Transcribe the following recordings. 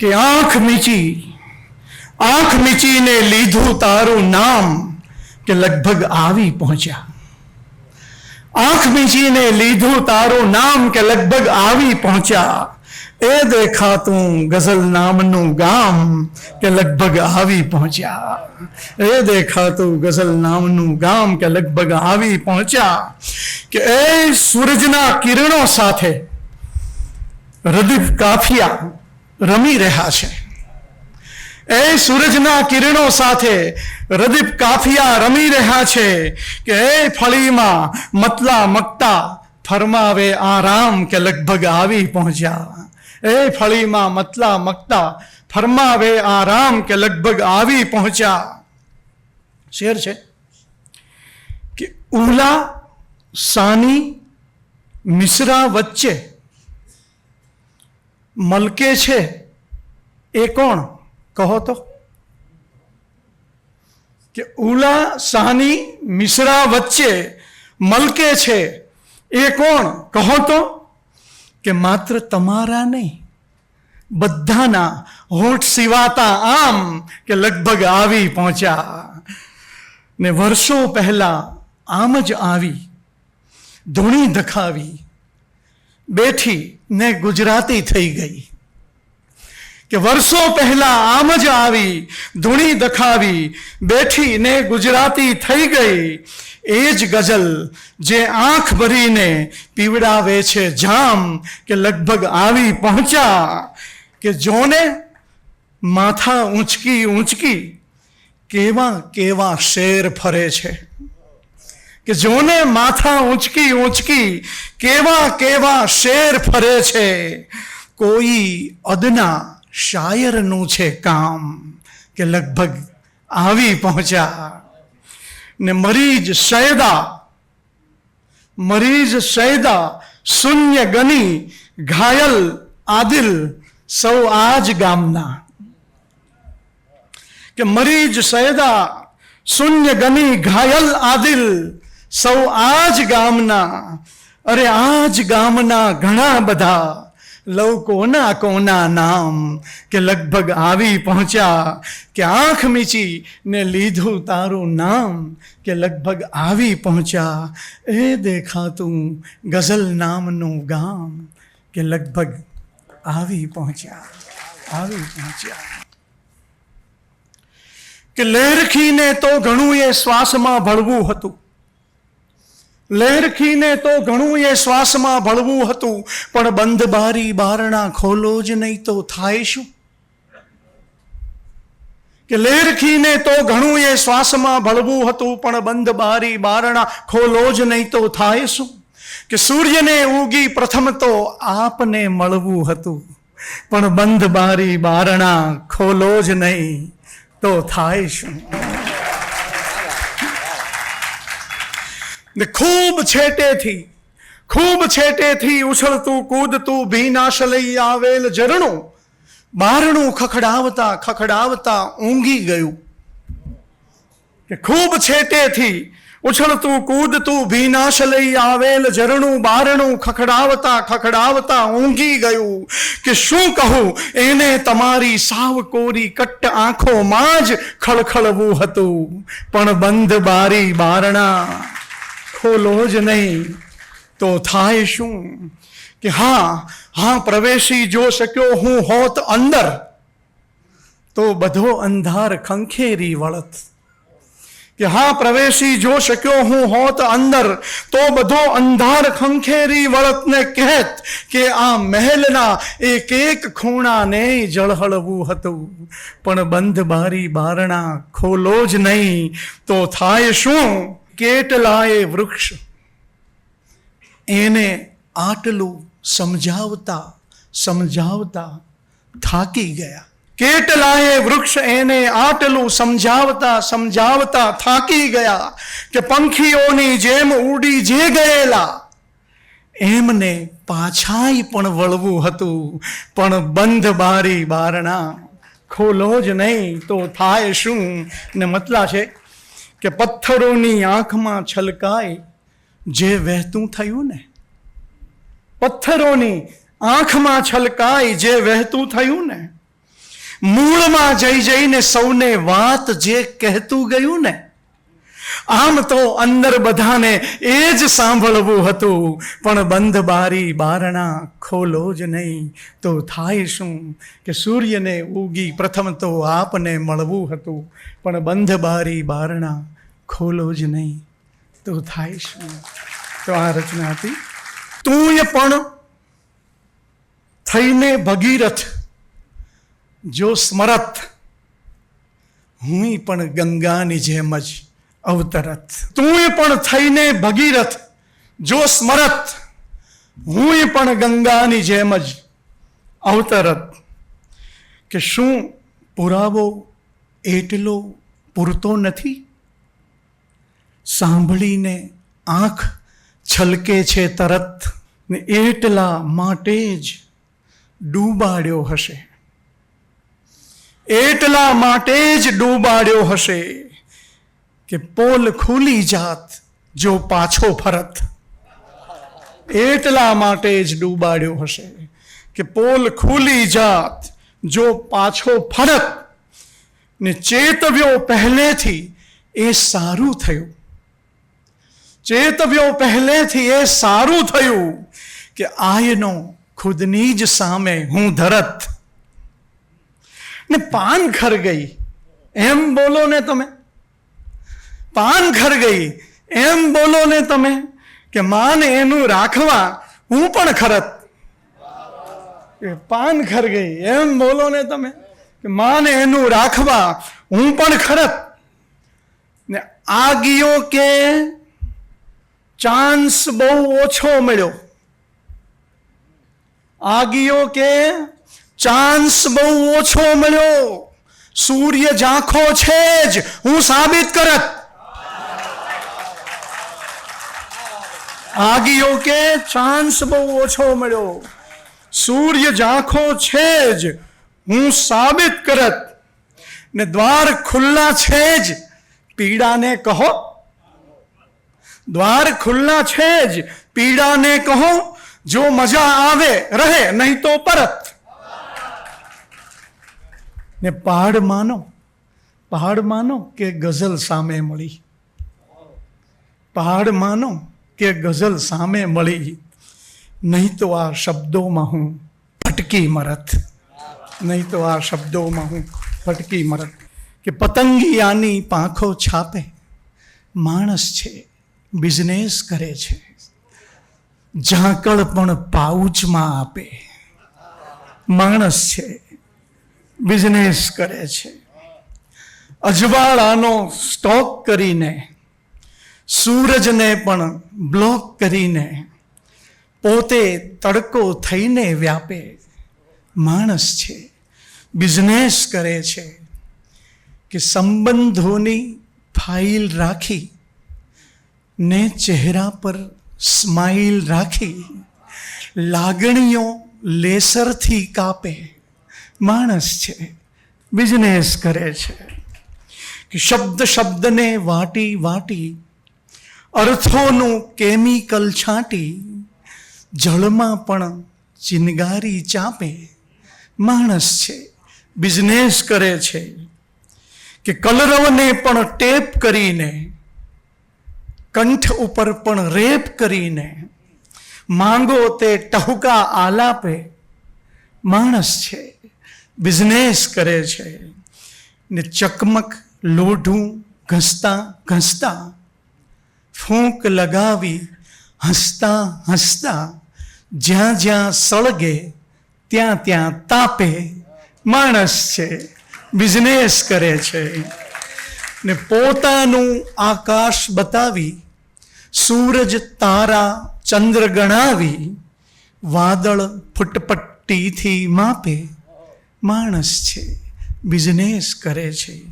કે આંખ મીચી આંખ મીચીને લીધું તારું નામ કે લગભગ આવી પહોંચ્યા આંખ મીચીને લીધું તારું નામ કે લગભગ આવી પહોંચ્યા એ દેખાતું ગઝલ નામનું ગામ કે લગભગ આવી પહોંચ્યા એ દેખાતું ગઝલ નામનું ગામ કે લગભગ આવી પહોંચ્યા કે એ સૂરજના કિરણો સાથે રદીફ કાફિયા રમી રહ્યા છે. એ સૂરજના કિરણો સાથે રદીપ કાફિયા રમી રહ્યા છે કે એ ફળીમાં મતલા મકતા ફરમાવે આરામ કે લગભગ આવી પહોંચ્યા. એ ફળીમાં મતલા મકતા ફરમાવે આરામ કે લગભગ આવી પહોંચ્યા. શેર છે? કે ઉલા સાની, મિશ્રા વચ્ચે મલકે છે એ કોણ? કહો તો. કે ઉલા સાની મિશ્રા વચ્ચે મલકે છે એ કોણ? કહો તો. કે માત્ર તમારા નહીં, બધાના હોઠ સિવાતા આમ કે લગભગ આવી પહોંચ્યા. ને વર્ષો પહેલા આમ જ આવી, ધૂણી દખાવી, બેઠી ને ગુજરાતી થઈ ગઈ. કે વર્ષો પહેલા આમ જ આવી, ધૂણી દખાવી, બેઠી ને ગુજરાતી થઈ ગઈ. એ જ ગઝલ જે આંખ ભરીને પીવડાવે છે જામ કે લગભગ આવી પહોંચ્યા. કે જોને માથા ઊંચકી ઊંચકી કેવા કેવા શેર ફરે છે. કે જોને માથા ઊંચકી ઊંચકી કેવા કેવા શેર ફરે છે, કોઈ અદના શાયરનું છે કામ કે લગભગ આવી પહોંચ્યા. ને મરીજ સૈદા મરીજ સૈદા, શૂન્ય ગની ઘાયલ આદિલ સૌ આજ ગામના. કે મરીજ સૈદા, શૂન્ય ગની ઘાયલ આદિલ સૌ આજ ગામના, અરે આજ ગામના ઘણા બધા લવ કોના કોના નામ કે લગભગ આવી પહોંચ્યા કે આંખ મીચી ને લીધું તારું નામ કે લગભગ આવી પહોંચ્યા. એ દેખાતું ગઝલ નામનું ગામ કે લગભગ આવી પહોંચ્યા આવી પહોંચ્યા. કે લહેરખીને તો ઘણું એ શ્વાસમાં ભળવું હતું. લહેરખીને તો ઘણું એ શ્વાસમાં ભળવું હતું, પણ બંધ બારી બારણા ખોલો જ નહીં તો થાય શું? કે લહેરખીને તો ઘણું એ શ્વાસમાં ભળવું હતું, પણ બંધ બારી બારણા ખોલો જ નહીં તો થાય શું? કે સૂર્યને ઉગી પ્રથમ તો આપને મળવું હતું, પણ બંધ બારી બારણા ખોલો જ નહીં તો થાય શું? ને ખૂબ છેટેથી ખૂબ છેટેથી ઉછળતું, કૂદતું ભીનાશ લઈ આવેલ ઝરણું બારણું ખખડાવતા ખખડાવતા ઊંઘી ગયું. કે ખૂબ છેટેથી ઉછળતું, કૂદતું ભીનાશ લઈ આવેલ ઝરણું બારણું ખખડાવતા ખખડાવતા ઊંઘી ગયું. કે શું કહું, એને તમારી સાવ કોરી કટ્ટ આંખોમાં જ ખળખળવું હતું. પણ બંધ બારી બારણા ખોલો જ નહીં. તો થાય શું? કે હા હા, પ્રવેશી જો શક્યો હું હોત અંદર, તો બધો અંધાર ખંખેરી વળત. કે હા, પ્રવેશી જો શક્યો હું હોત અંદર, તો બધો અંધાર ખંખેરી વળતને કહેત કે આ મહેલના એક એક ખૂણાને જળહળવું હતું. પણ બંધ બારી બારણા ખોલો જ નહીં. તો થાય શું? કેટલાય વૃક્ષ. એને આટલું સમજાવતા સમજાવતા થાકી ગયા. કેટલાય વૃક્ષ એને આટલું સમજાવતા સમજાવતા થાકી ગયા કે પંખીઓની જેમ ઉડી જે ગયેલા. એમને પાછાય પણ વળવું હતું, પણ બંધ બારી બારણા. ખોલો જ નહીં તો થાય શું? ને મતલા છે કે પથ્થરોની આંખમાં છલકાય, જે વહેતું થયું ને? પથ્થરોની આંખમાં છલકાય, જે વહેતું થયું ને? મૂળમાં જઈ જઈને સૌને વાત જે કહેતું ગયું ને? આમ તો અંદર બધાને એ જ સાંભળવું હતું, પણ બંધ બારી બારણા ખોલો જ નહીં. તો થાય શું કે સૂર્યને ઉગી પ્રથમ તો આપને મળવું હતું, પણ બંધ બારી બારણા ખોલો જ નહીં. તો થાય શું? તો આ રચના હતી. તું એ પણ થઈને ભગીરથ, જો સ્મરત હું પણ ગંગાની જેમ જ અવતરત. તું પણ થઈને ભગીરથ, જો સ્મરત હું પણ ગંગાની જેમ જ અવતરત. કે શું પુરાવો એટલો પૂરતો નથી? સાંભળીને આંખ છલકે છે તરત ને એટલા માટે જ ડૂબાડ્યો હશે. એટલા માટે જ ડૂબાડ્યો હશે કે પોલ ખુલી જાત જો પાછો ફરત. એટલા માટે જ ડૂબાડ્યો હશે કે પોલ ખુલી જાત જો પાછો ફરત. ને ચેતવ્યો પહેલેથી એ સારું થયું. ચેતવ્યો પહેલેથી એ સારું થયું કે આયનો ખુદની જ સામે હું ધરત. ને પાન ખર ગઈ. એમ બોલો ને તમે. પાન ખર ગઈ. એમ બોલો ને તમે કે માન એનું રાખવા હું પણ ખરત. એ પાન ખર ગઈ. એમ બોલો ને તમે કે માન એનું રાખવા હું પણ ખરત. ને આ ગયો કે ચાન્સ બહુ ઓછો મળ્યો. આગીઓ કે ચાન્સ બહુ ઓછો મળ્યો. સૂર્ય ઝાંખો છે જ. હું સાબિત કરત. આગિયો કે ચાન્સ બહુ ઓછો મળ્યો. સૂર્ય ઝાંખો છે જ. હું સાબિત કરત. ને દ્વાર ખુલ્લા છે જ. પીડાને કહો. દ્વાર ખુલ્લા છે જ. પીડાને કહો, જો મજા આવે, રહે, નહીં તો પરત. ને પહાડ માનો પહાડ માનો કે ગઝલ સામે મળી. પહાડ માનો કે ગઝલ સામે મળી. નહીં તો આ શબ્દોમાં હું ભટકી મરત. નહીં તો આ શબ્દોમાં હું ભટકી મરત. કે પતંગિયાની પાંખો છાપે. માણસ છે. બિઝનેસ કરે છે. ઝાંકળ પણ પાઉચમાં આપે. માણસ છે. બિઝનેસ કરે છે. અજવાળાનો સ્ટોક કરીને, સૂરજને પણ બ્લોક કરીને, પોતે તડકો થઈને વ્યાપે. માણસ છે. બિઝનેસ કરે છે. કે સંબંધોની ફાઇલ રાખી ને ચહેરા પર સ્માઇલ રાખી લાગણીઓ લેસરથી કાપે. માણસ છે બિઝનેસ કરે છે. કે શબ્દ શબ્દને વાટી વાટી, અર્થોનું કેમિકલ છાંટી, જળમાં પણ ચિનગારી ચાપે. માણસ છે બિઝનેસ કરે છે. કે કલરવને પણ ટેપ કરીને કંઠ ઉપર પણ રેપ કરીને માંગો તે ટહુકા આલાપે. માણસ છે બિઝનેસ કરે છે. ને ચકમક લોઢું ઘસતા ઘસતા, ફૂંક લગાવી હસતા હસતા, જ્યાં જ્યાં સળગે ત્યાં ત્યાં તાપે. માણસ છે બિઝનેસ કરે છે. ને પોતાનું આકાશ બતાવી, સૂરજ તારા ચંદ્ર ગણાવી, વાદળ ફૂટપટ્ટીથી માપે, માણસ છે બિઝનેસ કરે છે,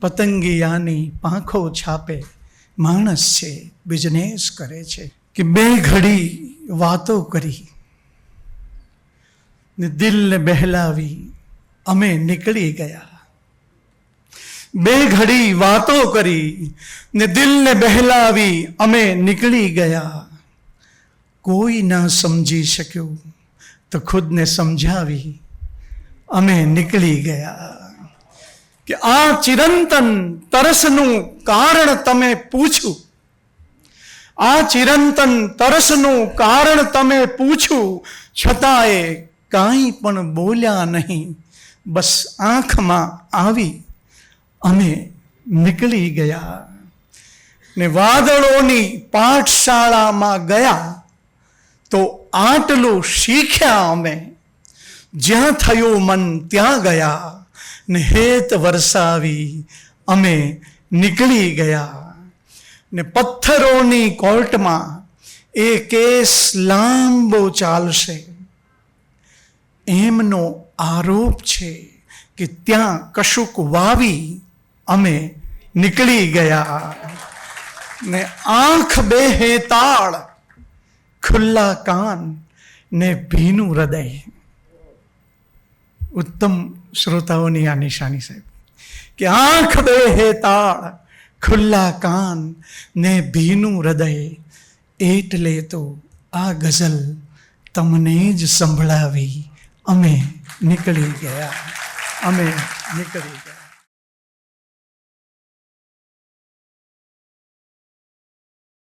પતંગિયાની પાંખો છાપે, માણસ છે બિઝનેસ કરે છે. કે બે ઘડી વાતો કરી, ને દિલને બહેલાવી અમે નીકળી ગયા. બે ઘડી વાતો કરી ને દિલને બહેલાવી અમે નીકળી ગયા. કોઈ ના સમજી શક્યું તો ખુદને સમજાવી અમે નીકળી ગયા. કે આ ચિરંતન તરસનું કારણ તમે પૂછ્યું. આ ચિરંતન તરસનું કારણ તમે પૂછ્યું. છતાંય કાંઈ પણ બોલ્યા નહીં. બસ આંખમાં આવી અમે નીકળી ગયા ને વાદળોની પાઠશાળામાં ગયા તો આટલું શીખ્યા અમે. જ્યાં થયું મન ત્યાં ગયા ને હેત વરસાવી અમે નીકળી ગયા. ને પથ્થરોની કોર્ટમાં એ કેસ લાંબો ચાલશે. એમનો આરોપ છે કે ત્યાં કશુંક વાવી અમે નીકળી ગયા. ને આંખ બે હેતાળ ખુલ્લા કાન ને ભીનું હૃદય. ઉત્તમ શ્રોતાઓની આ નિશાની સાહેબ. કે આંખ બે હેતાળ ખુલ્લા કાન ને ભીનું હૃદય. એટલે તો આ ગઝલ તમને જ સંભળાવી અમે નીકળી ગયા. અમે નીકળી ગયા.